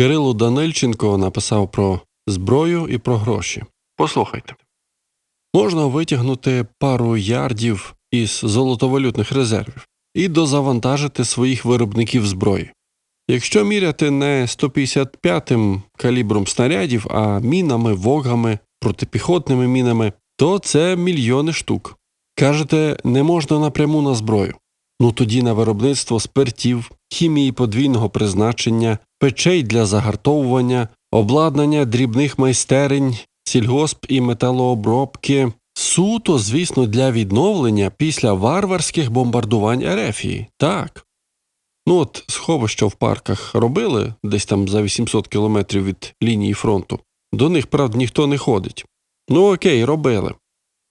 Кирило Данильченко написав про зброю і про гроші. Послухайте. Можна витягнути пару ярдів із золотовалютних резервів і дозавантажити своїх виробників зброї. Якщо міряти не 155-м калібром снарядів, а мінами, вогами, протипіхотними мінами, то це мільйони штук. Кажете, не можна напряму на зброю. Ну тоді на виробництво спиртів, хімії подвійного призначення, печей для загартовування, обладнання дрібних майстерень, сільгосп і металообробки. Суто, звісно, для відновлення після варварських бомбардувань Ерефії. Так. Ну от сховища в парках робили десь там за 800 кілометрів від лінії фронту. До них, правда, ніхто не ходить. Ну окей, робили.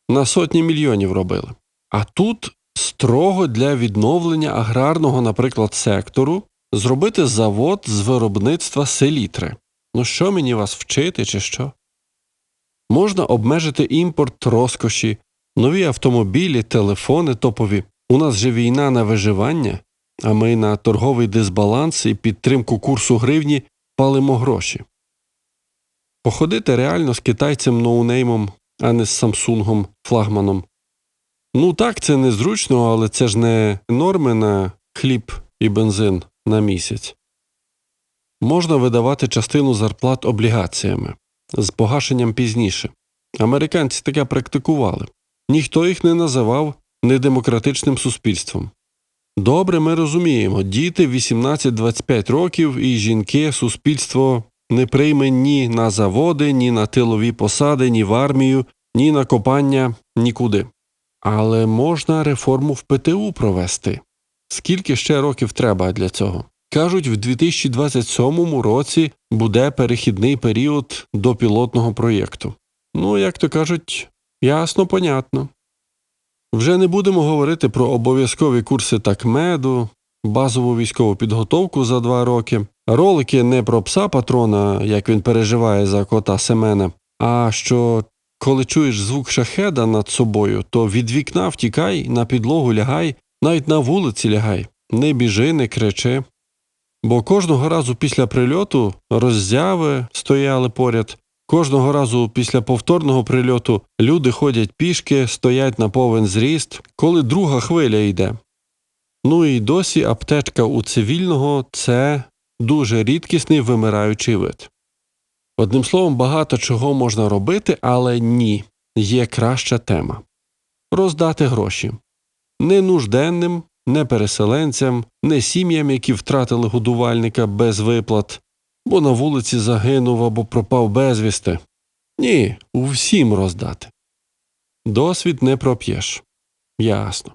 На сотні мільйонів робили. А тут строго для відновлення аграрного, наприклад, сектору зробити завод з виробництва селітри. Ну що мені вас вчити чи що? Можна обмежити імпорт розкоші, нові автомобілі, телефони топові. У нас же війна на виживання, а ми на торговий дисбаланс і підтримку курсу гривні палимо гроші. Походити реально з китайцем ноунеймом, а не з Самсунгом флагманом. Ну так, це незручно, але це ж не норми на хліб і бензин на місяць. Можна видавати частину зарплат облігаціями з погашенням пізніше. Американці таке практикували. Ніхто їх не називав недемократичним суспільством. Добре, ми розуміємо, діти 18-25 років і жінки суспільство не прийме ні на заводи, ні на тилові посади, ні в армію, ні на копання, нікуди. Але можна реформу в ПТУ провести. Скільки ще років треба для цього? Кажуть, в 2027 році буде перехідний період до пілотного проєкту. Ну, як то кажуть, ясно, понятно. Вже не будемо говорити про обов'язкові курси такмеду, базову військову підготовку за два роки, ролики не про пса патрона, як він переживає за кота Семена, а що коли чуєш звук шахеда над собою, то від вікна втікай, на підлогу лягай, навіть на вулиці лягай, не біжи, не кричи. Бо кожного разу після прильоту роззяви стояли поряд, кожного разу після повторного прильоту люди ходять пішки, стоять на повен зріст, коли друга хвиля йде. Ну і досі аптечка у цивільного це дуже рідкісний вимираючий вид. Одним словом, багато чого можна робити, але ні, є краща тема роздати гроші не нужденним, не переселенцям, не сім'ям, які втратили годувальника без виплат, бо на вулиці загинув або пропав безвісти. Ні, усім роздати. Досвід не проп'єш. Ясно.